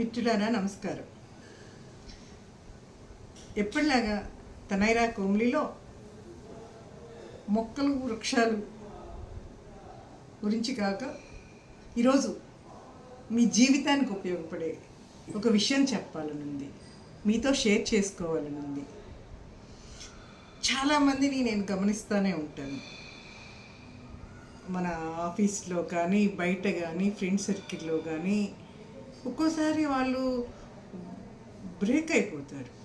మిత్రులారా నమస్కారం. ఎప్పటిలాగా తనైరా కోమ్లీలో మొక్కలు వృక్షాలు గురించి కాక ఈరోజు మీ జీవితానికి ఉపయోగపడే ఒక విషయం చెప్పాలనుంది. మీతో షేర్ చేసుకోవాలనుంది. చాలామందిని నేను గమనిస్తూనే ఉంటాను. మన ఆఫీస్లో కానీ బయట కానీ ఫ్రెండ్ సర్కిల్లో కానీ ఒక్కోసారి వాళ్ళు బ్రేక్ అయిపోతారు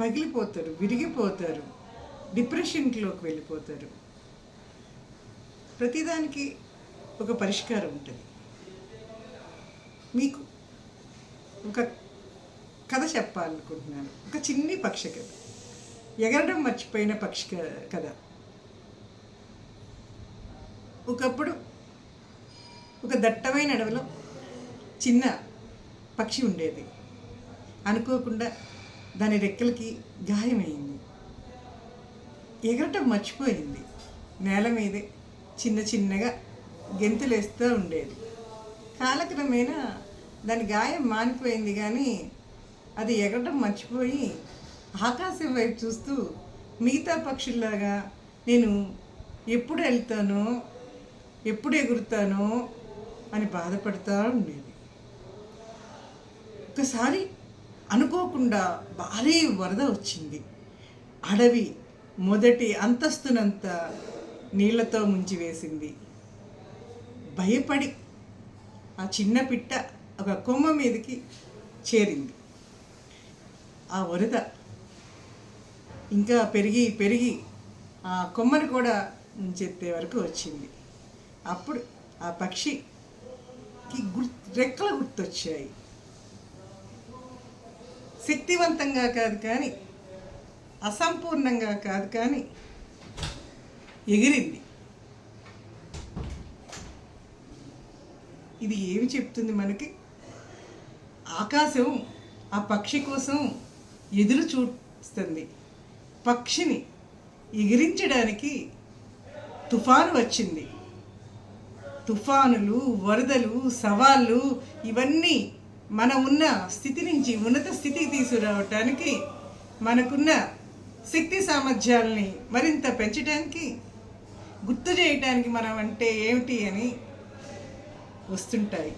పగిలిపోతారు విరిగిపోతారు డిప్రెషన్లోకి వెళ్ళిపోతారు. ప్రతిదానికి ఒక పరిష్కారం ఉంటుంది. మీకు ఒక కథ చెప్పాలనుకుంటున్నాను. ఒక చిన్ని పక్షి కథ. ఎగరడం మర్చిపోయిన పక్షి క- కథ. ఒకప్పుడు ఒక దట్టమైన అడవిలో చిన్న పక్షి ఉండేది. అనుకోకుండా దాని రెక్కలకి గాయమైంది. ఎగరటం మర్చిపోయింది. నేల మీదే చిన్న చిన్నగా గెంతులేస్తూ ఉండేది. కాలక్రమేణా దాని గాయం మానిపోయింది కానీ అది ఎగరటం మర్చిపోయి ఆకాశం వైపు చూస్తూ మిగతా పక్షుల్లాగా నేను ఎప్పుడు వెళ్తానో ఎప్పుడు ఎగురుతానో అని బాధపడుతూ ఉండేది. ఒకసారి అనుకోకుండా భారీ వరద వచ్చింది. అడవి మొదటి అంతస్తునంత నీళ్ళతో ముంచివేసింది. భయపడి ఆ చిన్న పిట్ట ఒక కొమ్మ మీదకి చేరింది. ఆ వరద ఇంకా పెరిగి పెరిగి ఆ కొమ్మను కూడా ముంచెత్తే వరకు వచ్చింది. అప్పుడు ఆ పక్షికి గుర్తు రెక్కలు గుర్తొచ్చాయి. శక్తివంతంగా కాదు కానీ అసంపూర్ణంగా కాదు కానీ ఎగిరింది. ఇది ఏమి చెప్తుంది మనకి? ఆకాశం ఆ పక్షి కోసం ఎదురు చూస్తుంది. పక్షిని ఎగిరించడానికి తుఫాను వచ్చింది. తుఫానులు వరదలు సవాళ్ళు ఇవన్నీ మన ఉన్న స్థితి నుంచి ఉన్నత స్థితికి తీసుకురావటానికి మనకున్న శక్తి సామర్థ్యాలని మరింత పెంచడానికి గుర్తు చేయటానికి మనం అంటే ఏమిటి అని వస్తుంటాయి.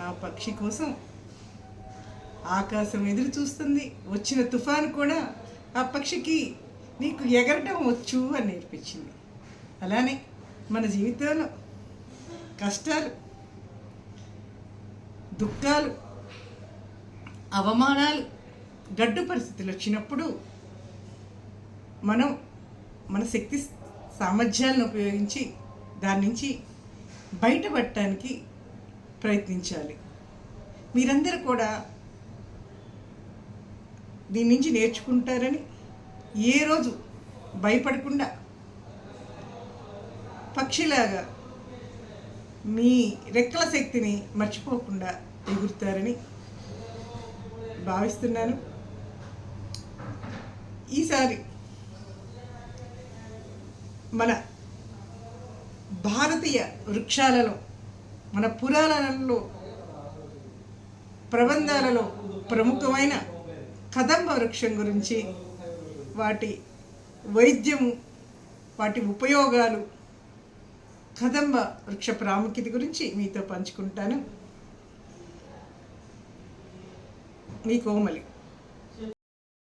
ఆ పక్షి కోసం ఆకాశం ఎదురు చూస్తుంది. వచ్చిన తుఫాను కూడా ఆ పక్షికి నీకు ఎగరటం వచ్చు అని నేర్పించింది. అలానే మన జీవితంలో కష్టాలు దుఃఖాలు అవమానాలు గడ్డు పరిస్థితులు వచ్చినప్పుడు మనం మన శక్తి సామర్థ్యాలను ఉపయోగించి దాని నుంచి బయటపడటానికి ప్రయత్నించాలి. మీరందరూ కూడా దీని నుంచి నేర్చుకుంటారని ఏ రోజు భయపడకుండా పక్షిలాగా మీ రెక్కల శక్తిని మర్చిపోకుండా ఎగురుతారని భావిస్తున్నాను. ఈసారి మన భారతీయ వృక్షాలలో మన పురాణాలలో ప్రబంధాలలో ప్రముఖమైన కదంబ వృక్షం గురించి వాటి వైద్యము వాటి ఉపయోగాలు కదంబ వృక్ష ప్రాముఖ్యత గురించి మీతో పంచుకుంటాను. మీ కోమలి.